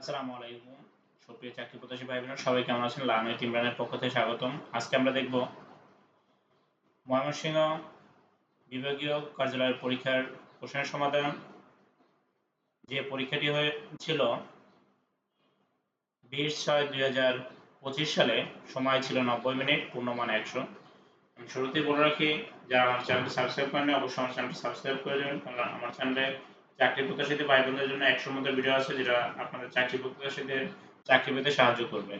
আসসালামু আলাইকুম। সুপ্রিয় চাকরি প্রত্যাশী ভাই বোনেরা সবাই কেমন আছেন? লার্নার ইমরানের পক্ষ থেকে স্বাগতম। আজকে আমরা দেখব ময়মনসিংহ বিভাগীয় কার্যালয়ের পরীক্ষার প্রশ্নের সমাধান। যে পরীক্ষাটি হয়েছিল বিশ ছয় দুই হাজার পঁচিশ সালে, সময় ছিল নব্বই মিনিট, পূর্ণমান একশো। আমি শুরুতেই বলে রাখি, যারা আমার চ্যানেলটি সাবস্ক্রাইব অবশ্যই আমার চ্যানেলটি সাবস্ক্রাইব করে দেবেন। কারণ আমার চ্যানেলে চাকরি প্রত্যাশীদের ভাই বোনদের জন্য একশোর মধ্যে ভিডিও আছে যেটা আপনাদের চাকরি প্রত্যাশীদের চাকরি পেতে সাহায্য করবে।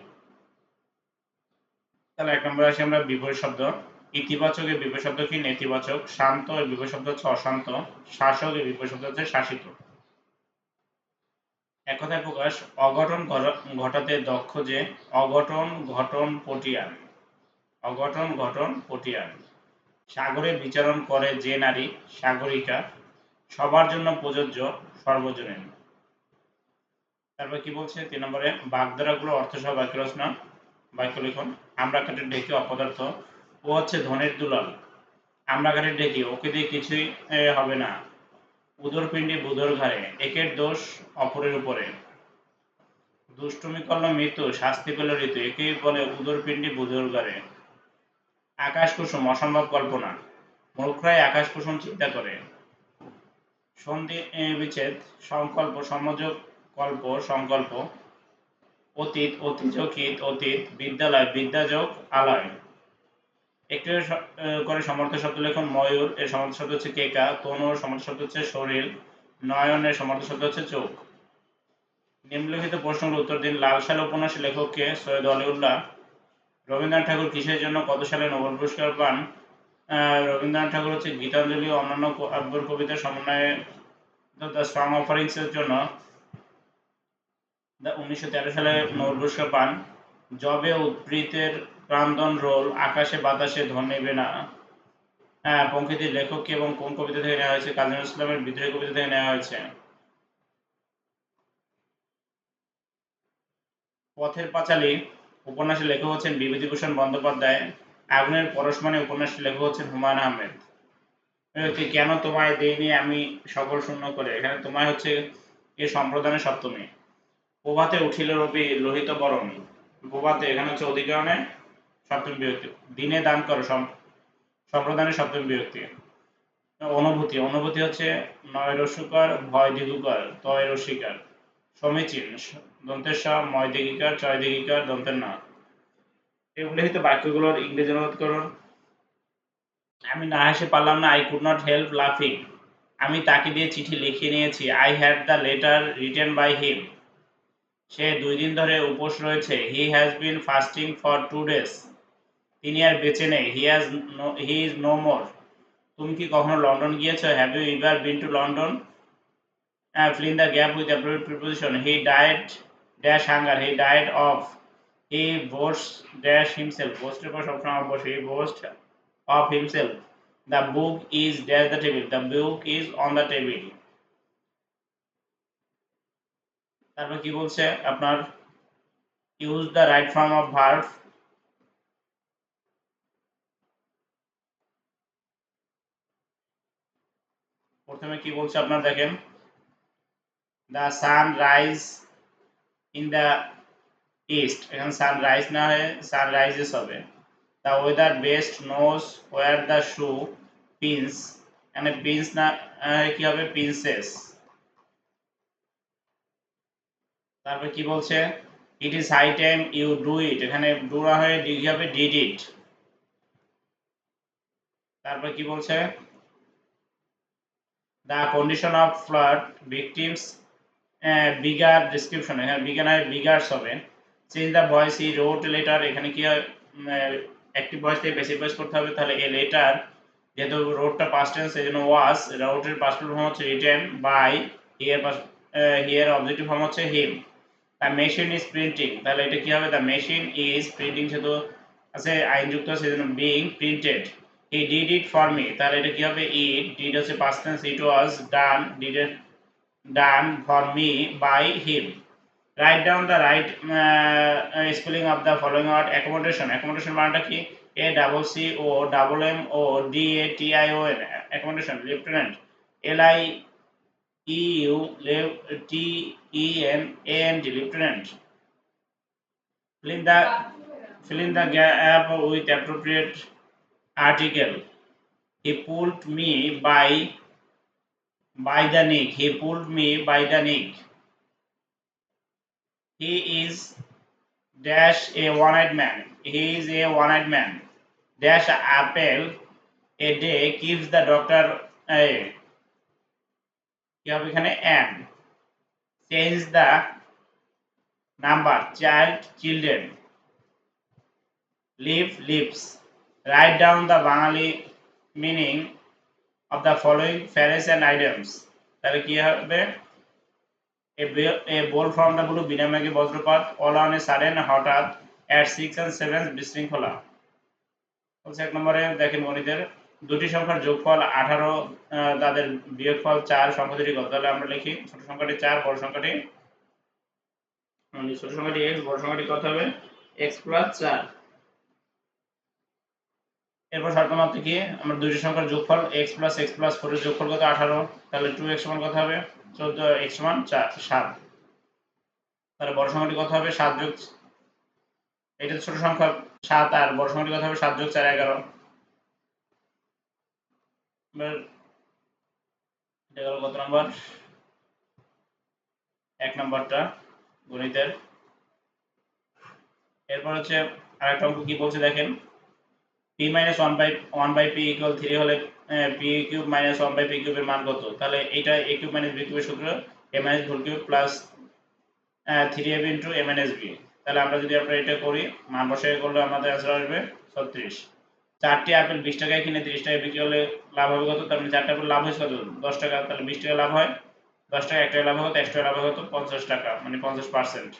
তাহলে এক নম্বর আসি আমরা বিপরীত শব্দ। ইতিবাচক এর বিপরীত শব্দ কি? নেতিবাচক। শান্ত এর বিপরীত শব্দ হচ্ছে অশান্ত। শাসক এর বিপরীত শব্দ হচ্ছে শাসিত। এক কথায় প্রকাশ, অঘটন ঘট- ঘটাতে দক্ষ যে, অঘটন ঘটন পটিয়ান অঘটন ঘটন পটিয়ান সাগরে বিচরণ করে যে নারী, সাগরিকা। সবার জন্য প্রযোজ্য সর্বজনীন। তারপর কি বলছে? তিন নম্বরে, বাগধারাগুলো অর্থসহ বাক্য রচনা বাক্য লিখন, আমরা কাঠের ঢেকে অপদার্থ ও হচ্ছে ধনের দুলাল। আমরা কাঠের ঢেকে ওকে দিয়ে কিছুই হবে না। উদর পিণ্ডি বুধর ঘাড়ে, একের দোষ অপরের উপরে। দুষ্টুমি করল মৃত্যু, শাস্তি পেল ঋতু, একেই বলে উদর পিণ্ডি বুধর ঘাড়ে। আকাশ কুসুম অসম্ভব কল্পনা। মূর্খরাই আকাশ কুসুম চিন্তা করে। সন্ধি বিচ্ছেদ, সংকল্প, সমযোগ, কল্প, সংকল্প, অতীত অতিযোগিত অতীত, বিদ্যালয়, বিদ্যাযোগ, আলয়। একটু করে সমর্থ শব্দ লেখন। ময়ূর, এর সমর্থ শব্দ হচ্ছে কেকা। তনুর সমর্থ শব্দ হচ্ছে শরীর। নয়নের সমর্থ শব্দ হচ্ছে চোখ। নিম্নলিখিত প্রশ্নগুলোর উত্তর দিন। লাল সাল উপন্যাসের লেখককে সৈয়দ অলিউল্লাহ। রবীন্দ্রনাথ ঠাকুর কিসের জন্য কত সালে নোবেল পুরস্কার পান? রবীন্দ্রনাথ ঠাকুর হচ্ছে গীতাঞ্জলি ও অন্যান্য আকবর কবিতার সমন্বয়ে দ্য সং অফারিংস এর জন্য উনিশশো তেরো সালে নোবেল পান। জবে উদ্বৃতের ক্রান্দন রোল, আকাশে বাতাসে ধন নেবে না। হ্যাঁ পঙ্কিতির লেখককে এবং কোন কবিতা থেকে নেওয়া হয়েছে? কাজী ইসলামের বিদ্রোহী কবিতা থেকে নেওয়া হয়েছে। পথের পাঁচালী উপন্যাসের লেখক হচ্ছেন বিভূতিভূষণ বন্দ্যোপাধ্যায়। আগুনের পরশমণি উপন্যাসের লেখক হচ্ছেন হুমায়ুন আহমেদ। কেন তোমায় দেইনি আমি সকল শূন্য করে? এখানে তোমায় হচ্ছে এ সম্প্রদানের সপ্তমী। প্রভাতে উঠিল রবি লোহিত বরণ। প্রভাতে এখানে হচ্ছে অধিকরণে সপ্তমী বিভক্তি। দিনে দান করো সম- সম্প্রদানের সপ্তমী বিভক্তি। অনুভূতি। অনুভূতি হচ্ছে নয় রসুকার, ভয় দিগুকার তয় রসিকার। সমীচীন। দন্তের স ময় দিগিকার, চয় দিগিকার, দন্তের না হয়তো বাক্যগুলোর ইংরেজি অনুবাদ করুন। আমি না হেসে পারলাম না আই কুড নট হেল্প লাফিং আমি তাকে দিয়ে চিঠি লিখিয়ে নিয়েছি I had the letter written by him সে দুই দিন ধরে উপোস রয়েছে he has been fasting for two days তিনি আর বেঁচে নেই he has no he is no more তুমি কি কখনো লন্ডন গিয়েছো? Have you ever been to London fill in the gap with appropriate preposition he died dash hunger he died of he boast dash himself বোস্টের পর সবসময় অবশ্য he boast of himself the book is dash the table the book is on the table তারপর কি বলছে? আপনার use the right form of verb প্রথমে কি বলছে আপনার দেখেন? The sun rise in the east এখানে সান রাইজ না হয়ে সান রাইজেস হবে the wearer best knows where the shoe pins এখানে পিন্স না কি হবে? প্রিন্সেস তারপর কি বলছে? It is high time you do it এখানে ডু না হয়ে ডি হবে? ডিড ইট তারপর কি বলছে? The condition of flood victims beggar description এখানে বিগার বিগার্স হবে change the voice he wrote letter এখানে কি হয় অ্যাক্টিভ ভয়েস থেকে বেশি ভয়েস করতে হবে, তাহলে এ লেটার যেহেতু রোডটা পাস্ট টেন্স এই জন্য ওয়াস রোডের পাস্ট ফর্ম হচ্ছে written by here here objective form হচ্ছে him the machine is printing তাহলে এটা কি হবে দ্য মেশিন ইজ প্রিন্টিং যেহেতু আছে আইনযুক্ত সেজন্য being printed he did it for me তাহলে এটা কি হবে ইট ডিড হচ্ছে past tense it was done did done for me by him write down the right spelling of the following word accommodation accommodation মানেটা কি? A double C O double M O D A T I O N accommodation lieutenant L I E U T E N A N T লিeutenant fill in the, fill in the gap with appropriate article. He pulled me by by the neck. He pulled me by the neck. He is dash a one-eyed man he is a one-eyed man dash apple a day keeps the doctor a কি হবে এখানে and change the number child children live lives write down the Bengali meaning of the following phrases and items তাহলে কি হবে a, ball from the blue বিনামেঘে বজ্রপাত all on sudden হঠাৎ at 6 and 7 বিশৃঙ্খলা বলছে এক নম্বরে দেখেন গণিতের দুটি সংখ্যার যোগফল আঠারো তাদের বিয়োগফল চার সংখ্যা দুটি কত তাহলে আমরা লিখি ছোট সংখ্যাটি চার বড় সংখ্যাটি ছোট সংখ্যাটি এক্স বড় সংখ্যাটি কত হবে? এক্স প্লাস চার। এরপর শর্ত মাত্র কি আমরা দুইটি সংখ্যার যোগফল X plus X plus four এর যোগফল কত? আঠারো। তাহলে টু এক্স সমান কত হবে? চোদ্দ এক্স সমান চার, সাত। তাহলে বড় সংখ্যাটি কত হবে? সাত যোগ এটা ছোট সংখ্যা। সাত আর বড় সংখ্যাটি কত হবে? সাত যোগ চার, এগারো। এটা কত নম্বর? এক নম্বরটা গণিতের। এরপর হচ্ছে আরেকটা অঙ্ক কি বলছে দেখেন। P minus one by one by P equal three হলে P cube minus one by P কিউবের মান কত? তাহলে এটা এ কিউব মাইনাস বি কিউবের সূত্র A minus whole cube plus three A B into A minus B তাহলে আমরা যদি আমরা এটা করি, মান বসাই করলে আমাদের অ্যান্সার আসবে ছত্রিশ। চারটি আপেল বিশ টাকায় কিনে তিরিশ টাকায় বিক্রি হলে লাভ হবে কত? তার মানে চারটা আপেল লাভ হয়েছে কত? দশ টাকা। তাহলে বিশ টাকা লাভ হয়। দশ টাকা, এক টাকা লাভ হয় কত? টাকা লাভ হয় কত? পঞ্চাশ টাকা মানে পঞ্চাশ পার্সেন্ট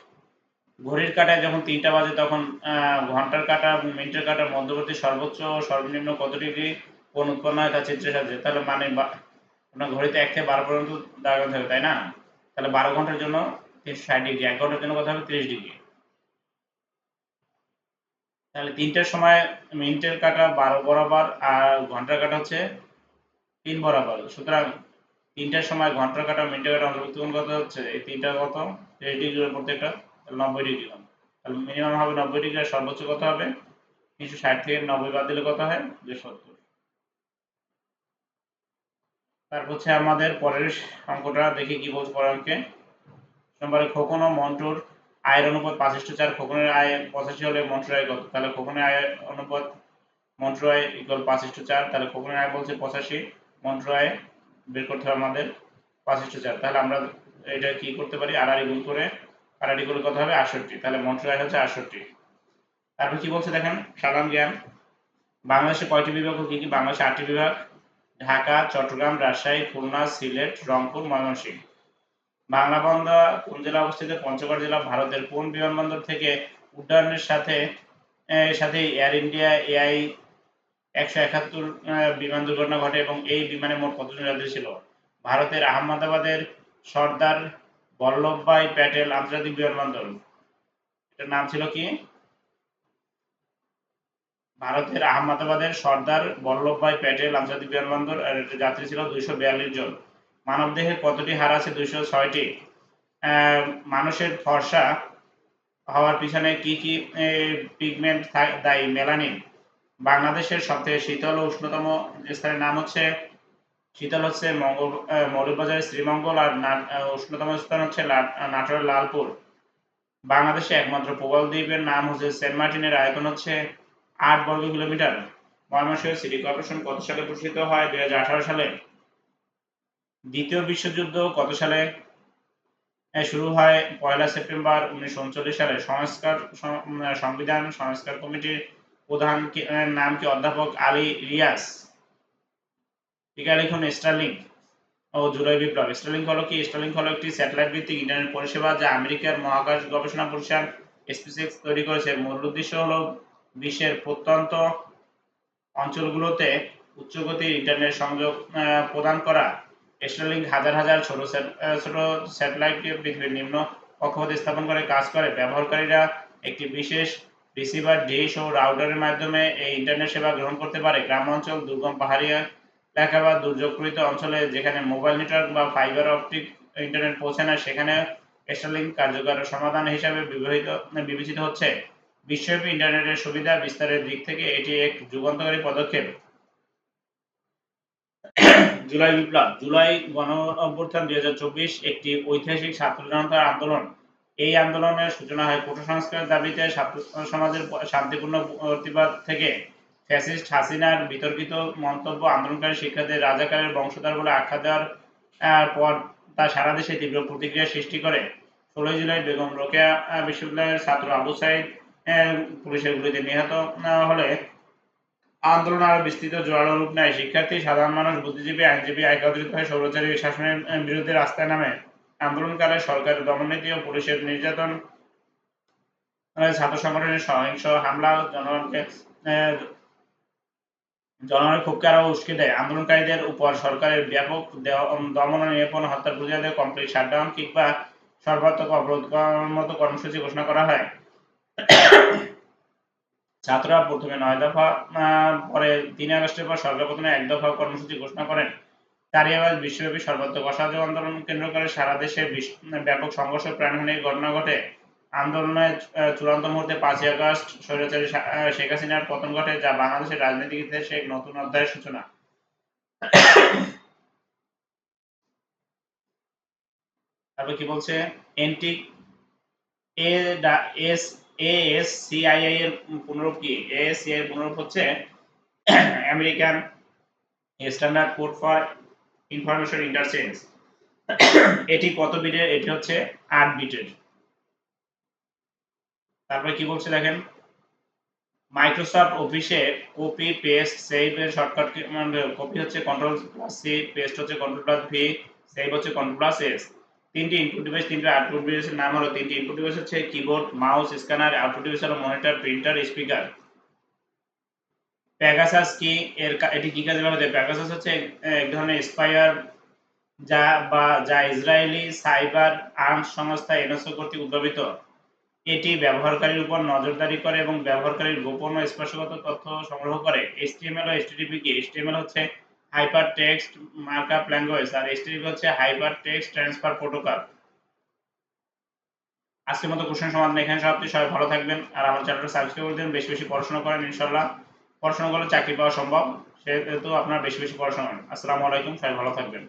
ঘড়ির কাঁটায় যখন তিনটা বাজে তখন ঘণ্টার কাঁটা, মিনিটের কাঁটার মধ্যবর্তী সর্বোচ্চ ও সর্বনিম্ন কত ডিগ্রি কোণ উৎপন্ন হয় তা চিত্রের সাহায্যে তাহলে মানে আপনার ঘড়িতে এক থেকে বারো পর্যন্ত দাঁড়ানো থাকবে তাই না? তাহলে বারো ঘণ্টার জন্য তিনশো ষাট ডিগ্রি, এক ঘণ্টার জন্য কত হবে? তিরিশ ডিগ্রি। তাহলে তিনটার সময় মিনিটের কাটা বারো বরাবর আর ঘণ্টার কাটা হচ্ছে তিন বরাবর। সুতরাং তিনটার সময় ঘণ্টার কাটা, মিনিটের কাটা অন্তর্ভুক্ত কত হচ্ছে? এই তিনটা কত? তিরিশ ডিগ্রির প্রত্যেকটা। নব্বই তাহলে মিনিমাম হবে নব্বই ডিগ্রি, সর্বোচ্চ কত হবে? তিনশো ষাট থেকে নব্বই বাদ দিলে কত হয়? দুশো সত্তর। তারপর হচ্ছে আমাদের পরের অঙ্কটা, দেখি কি বলছে পরের অঙ্কে। নম্বরে খোকন ও মন্টুর আয়ের অনুপাত পাঁচ চার, খোকনের আয় পঁচাশি হলে মন্টুর আয় কত? তাহলে খোকনের আয় অনুপাত মন্টুর আয় ইকুয়াল পাঁচ চার, তাহলে খোকনের আয় বলছে পঁচাশি, মন্টুর আয় বের করতে হবে আমাদের পাঁচ চার। তাহলে আমরা এটা কি করতে পারি? আড়াআড়ি গুণ করে আড়াআড়ি গুণ কত হবে আটষট্টি। তাহলে মন্টুর হচ্ছে আটষট্টি। তারপর কি বলছে দেখেন? সাধারণ জ্ঞান। বাংলাদেশে কয়টি বিভাগ ও কি কি? বাংলাদেশে আটটি বিভাগ। ঢাকা, চট্টগ্রাম, রাজশাহী, খুলনা, সিলেট, রংপুর, ময়মনসিংহ। বাংলা বন্দর কোন জেলা অবস্থিত? পঞ্চগড় জেলা, ভারতের কোন বিমানবন্দর থেকে উড্ডয়নের সাথে সাথে এয়ার ইন্ডিয়া এআই একশো একাত্তর বিমান দুর্ঘটনা ঘটে এবং এই বিমানে মোট কতজন যাত্রী ছিল? ভারতের আহমেদাবাদের সর্দার বল্লভভাই প্যাটেল আন্তর্জাতিক বিমানবন্দর। এটার নাম ছিল কি? ভারতের আহমেদাবাদের সর্দার বল্লভভাই প্যাটেল আন্তর্জাতিক বিমানবন্দর, আর যাত্রী ছিল দুইশো বিয়াল্লিশ জন। মানবদেহে কতটি হার আছে দুইশো ছয়টি? মানুষের ফর্সা হওয়ার পিছনে কি কি পিগমেন্ট দায়ী? মেলানিন। বাংলাদেশের সবথেকে শীতল ও উষ্ণতম স্থানের নাম হচ্ছে শীতল হচ্ছে মঙ্গল মৌলভীবাজারের শ্রীমঙ্গল আর উষ্ণতম স্থান হচ্ছে নাটোরের লালপুর। বাংলাদেশে একমাত্র প্রবাল দ্বীপের নাম হচ্ছে সেন্ট মার্টিনের আয়তন হচ্ছে আট বর্গ কিলোমিটার। ময়মনসিংহ সিটি কর্পোরেশন কত সালে প্রতিষ্ঠিত হয়? দুই সালে। দ্বিতীয় বিশ্বযুদ্ধ কত সালে শুরু হয়? পয়লা সেপ্টেম্বর উনিশশো উনচল্লিশ সালে। সংস্কার সংবিধান সংস্কার কমিটির প্রধান নাম কি? অধ্যাপক আলী রিয়াস টিকা লিখুন স্টারলিংক ও, জুলাই বিপ্লব। হলো কি? হলো একটি স্যাটেলাইট ভিত্তিক ইন্টারনেট পরিষেবা যা আমেরিকার মহাকাশ গবেষণা প্রতিষ্ঠান স্পেসএক্স তৈরি করেছে। মূল উদ্দেশ্য হলো বিশ্বের প্রত্যন্ত অঞ্চলগুলোতে উচ্চগতির ইন্টারনেট সংযোগ প্রদান করা। স্টারলিংক হাজার হাজার ছোট ছোট স্যাটেলাইটকে পৃথিবীর নিম্ন কক্ষপথে স্থাপন করে কাজ করে। ব্যবহারকারীরা একটি বিশেষ রিসিভার ডিশ ও রাউটারের মাধ্যমে এই ইন্টারনেট সেবা গ্রহণ করতে পারে। গ্রাম অঞ্চল দুর্গম পাহাড়ি এলাকা বা দুর্যোগপীড়িত অঞ্চলে যেখানে মোবাইল নেটওয়ার্ক বা ফাইবার অপটিক ইন্টারনেট পৌঁছে না, সেখানে স্টারলিংক কার্যকর সমাধান হিসাবে বিবেচিত বিবেচিত হচ্ছে। বিশ্বব্যাপী ইন্টারনেটের সুবিধা বিস্তারের দিক থেকে এটি এক যুগান্তকারী পদক্ষেপ। জুলাই বিপ্লব, জুলাই গণ অভ্যুত্থান দুই একটি ঐতিহাসিক ছাত্র জনতার আন্দোলন। এই আন্দোলনের সূচনা হয় কোটা সংস্কারের দাবিতে ছাত্র সমাজের শান্তিপূর্ণ প্রতিবাদ থেকে। ফ্যাসিস্ট হাসিনার বিতর্কিত মন্তব্য আন্দোলনকারী শিক্ষার্থীদের রাজাকারের বংশধর বলে আখ্যা দেওয়ার পর তা সারা দেশে তীব্র প্রতিক্রিয়া সৃষ্টি করে। ষোলোই জুলাই বেগম রোকেয়া বিশ্ববিদ্যালয়ের ছাত্র আবু সাইদ পুলিশের গুলিতে নিহত হলে আন্দোলন আরও বিস্তৃত, জোরালো রূপ নেয়। শিক্ষার্থী, সাধারণ মানুষ, বুদ্ধিজীবী, আইনজীবী একত্রিত হয়ে সৌরচারী শাসনের বিরুদ্ধে রাস্তায় নামে। আন্দোলনকালে সরকারের দমননীতি ও পুলিশের নির্যাতন ছাত্র সংগঠনের সহিংস হামলা জনগণকে জনগণের ক্ষোভকে আরও উস্কে দেয়। আন্দোলনকারীদের উপর সরকারের ব্যাপক দমন নির্যাতন হত্যার প্রতিবাদে কমপ্লিট শাটডাউন কিংবা সর্বাত্মক অবরোধ মতো কর্মসূচি ঘোষণা করা হয়। ছাত্ররা প্রথমে নয় দফা পরে তিন আগস্টের পর সরকার প্রথমে এক দফা কর্মসূচি ঘোষণা করেন। তারই আবার বিশ্বব্যাপী সর্বাত্মক অসহযোগ আন্দোলন কেন্দ্র করে সারা দেশে ব্যাপক সংঘর্ষ প্রাণহানির ঘটনা ঘটে। আন্দোলনের চূড়ান্ত মুহূর্তে পাঁচই আগস্ট স্বৈরাচারী শেখ হাসিনার পতন ঘটে, যা বাংলাদেশের রাজনৈতিক ইতিহাসে এক নতুন অধ্যায়ের সূচনা। তারপর কি বলছে? Anti, A S S C I I এর পুনরূপ কি? এস এর পুনরূপ হচ্ছে American standard code for information interchange. এটি কত বিটের? এটি হচ্ছে আট বিটের। তারপরে কি বলছে দেখেন? মাইক্রোসফট অফিসে কপি পেস্ট সেভ এর শর্টকাট কপি হচ্ছে কন্ট্রোল প্লাস সি পেস্ট হচ্ছে কন্ট্রোল প্লাস ভি সেভ হচ্ছে কন্ট্রোল প্লাস এস তিনটি ইনপুট ডিভাইস তিনটি আউটপুট ডিভাইসের নাম হলো তিনটি ইনপুট ডিভাইস হচ্ছে keyboard mouse scanner output device হলো মনিটর প্রিন্টার স্পিকার প্যাগাসাস কি? এর এটি কি কাজে ব্যবহৃত? প্যাগাসাস হচ্ছে এক- এক ধরনের স্পাইয়ার যা বা যা ইসরায়েলি সাইবার আর্মস সংস্থা এনএসও কর্তৃক উদ্ভাবিত। এটি ব্যবহারকারীর উপর নজরদারি করে এবং ব্যবহারকারীর গোপন ও স্পর্শগত তথ্য সংগ্রহ করে। HTML ও HTTP কি? HTML হচ্ছে হাইপার টেক্সট মার্কআপ ল্যাঙ্গুয়েজ আর HTTP হচ্ছে হাইপার টেক্সট ট্রান্সফার প্রোটোকল আজকের মতো কোশ্চেন সমাধান এখানে সমাপ্তি। সবাই ভালো থাকবেন আর আমার চ্যানেলটা সাবস্ক্রাইব করে দিন। বেশি বেশি পড়াশোনা করেন ইনশাল্লাহ পড়াশোনা করলে চাকরি পাওয়া সম্ভব, সেহেতু আপনারা বেশি বেশি পড়াশোনা করেন। আসসালামু আলাইকুম। সবাই ভালো থাকবেন।